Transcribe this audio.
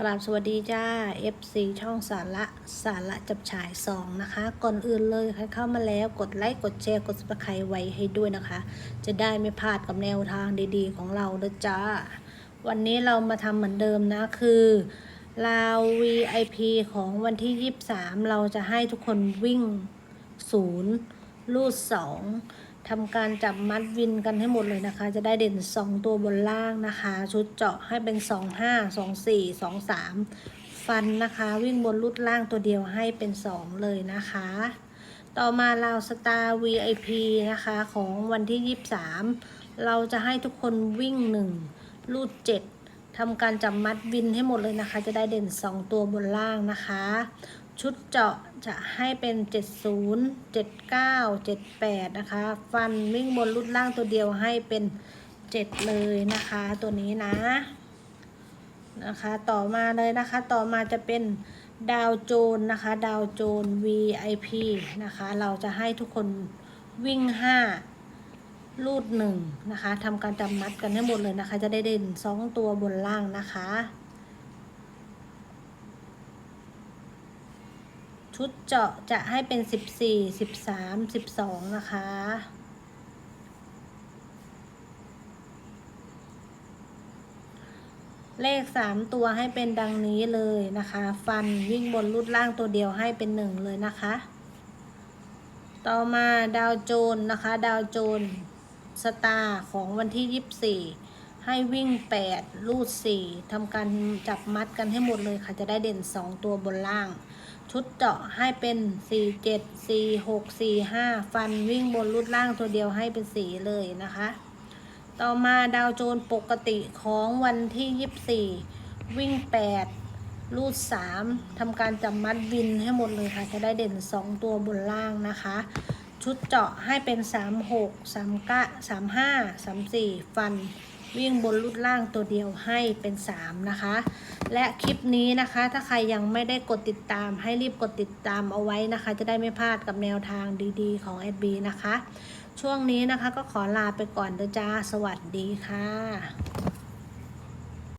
กราบสวัสดีจ้า FC ช่องสาระสาระจับฉายสองนะคะ ก่อนอื่นเลยใครเข้ามาแล้วกดไลค์กดแชร์กด subscribe ไว้ให้ด้วยนะคะ จะได้ไม่พลาดกับแนวทางดีๆ ของเรานะจ้า วันนี้เรามาทำเหมือนเดิมนะคือราว VIP ของวันที่ 23 เราจะให้ทุกคนวิ่งศูนย์ลูดสอง ทำการจับมัดวินกันให้หมดเลยนะคะ จะได้เด่น 2 ตัวบนล่างนะคะ ชุดเจาะให้เป็น 2 5 2 4 2 3 ฟันนะคะ วิ่งบนลูดล่างตัวเดียวให้เป็น 2 เลยนะคะ ต่อมาเราสตาร์ VIP นะคะ ของวันที่ 23 เราจะให้ทุกคนวิ่ง1ลูด 7ทำการจับมัดวินให้หมดเลยนะคะ จะได้เด่น 2 ตัวบนล่างนะคะ ชุดเจาะจะให้เป็น 70 79 78 นะคะ ฟันวิ่งบนลูดล่างตัวเดียวให้เป็น 7 เลยนะคะ ตัวนี้นะ นะคะ ต่อมาเลยนะคะ ต่อมาจะเป็นดาวโจนนะคะ ดาวโจน VIP นะคะ เราจะให้ทุกคนวิ่ง5ลูดหนึ่งนะคะทำการจำมัดกันให้หมดเลยนะคะ จะได้เด่นสองตัวบนล่างนะคะ ชุดเจาะจะให้เป็น 14 13 12 นะคะ เลข 3 ตัวให้เป็นดังนี้เลยนะคะ ฟันวิ่งบนรูดล่างตัวเดียวให้เป็น 1 เลยนะคะ ต่อมาดาวโจนนะคะ ดาวโจนสตาร์ของวันที่ 24 ให้วิ่ง8ลูด 4ทำการจับมัดกันให้หมดเลยค่ะ จะได้เด่น 2 ตัวบนล่าง ชุดเจาะให้เป็น 4 7 4 6 4 5 ฟันวิ่งบนรูดล่างตัวเดียวให้เป็น4เลยนะคะ ต่อมาดาวโจนปกติของวันที่ 24 วิ่ง8ลูด 3ทำการจับมัดวินให้หมดเลยค่ะ จะได้เด่น 2 ตัวบนล่างนะคะชุดเจาะให้เป็น 36 39 35 34 ฟัน วิ่งบนรูดล่างตัวเดียวให้เป็น 3 นะคะ และคลิปนี้นะคะ ถ้าใครยังไม่ได้กดติดตามให้รีบกดติดตามเอาไว้นะคะ จะได้ไม่พลาดกับแนวทางดีๆ ของแอดบีนะคะ ช่วงนี้นะคะก็ขอลาไปก่อนเด้อจ้า สวัสดีค่ะ